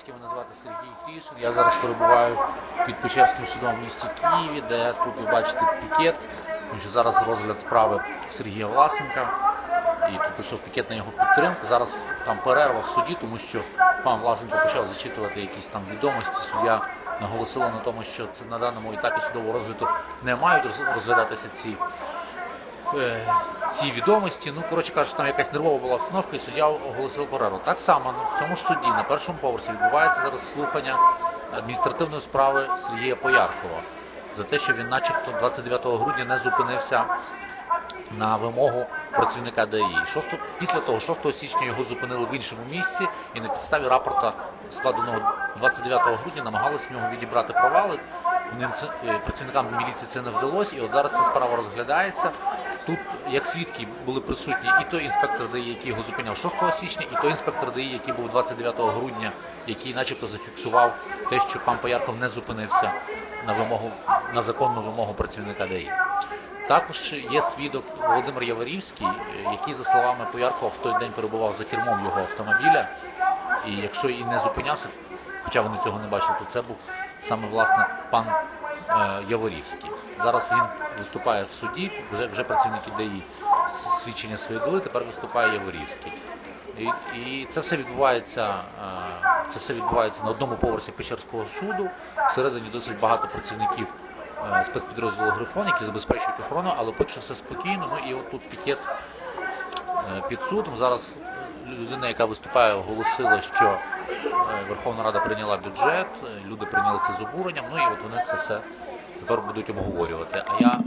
громадський, мене звати Сергій Фішин. Я зараз перебуваю під Печерським судом в місті Києві, де тут ви бачите пікет, зараз розгляд справи Сергія Власенка. І тут пішов пікет на його підтримку. Зараз там перерва в суді, тому що пан Власенко почав зачитувати якісь там відомості. Суддя наголосила на тому, що це на даному етапі судового розгляду не мають розглядатися ці ці відомості. Ну, коротше кажучи, там якась нервова була обстановка, і суддя оголосив перерву. Так само в цьому суді на першому поверсі відбувається зараз слухання адміністративної справи Сергія Пояркова за те, що він, начебто, 29 грудня не зупинився на вимогу працівника ДАІ. 6, після того 6 січня його зупинили в іншому місці і на підставі рапорта, складеного 29 грудня, намагалися в нього відібрати провали. Ним це- е, працівникам міліції це не вдалося, і от зараз ця справа розглядається. Тут як свідки були присутні і той інспектор ДАІ, який його зупиняв 6 січня, і той інспектор ДАІ, який був 29 грудня, який начебто зафіксував те, що пан Поярков не зупинився на вимогу на законну вимогу працівника ДАІ. Також є свідок Володимир Яворівський, який, за словами Пояркова, в той день перебував за кермом його автомобіля. І якщо і не зупинявся, хоча вони цього не бачили, то це був саме власне пан Яворівський. Зараз він виступає в суді, вже, вже працівники ДАІ свідчення свої дали, тепер виступає Яворівський. І, і це все відбувається, е, це все відбувається на одному поверсі Печерського суду. Всередині досить багато працівників е, спецпідрозділу Грифон, які забезпечують охорону, але поки що все спокійно. Ну і от тут пікет е, під судом. Зараз людина, яка виступає, оголосила, що е, Верховна Рада прийняла бюджет, люди прийняли це з обуренням, ну і от вони це все тепер будуть обговорювати. А я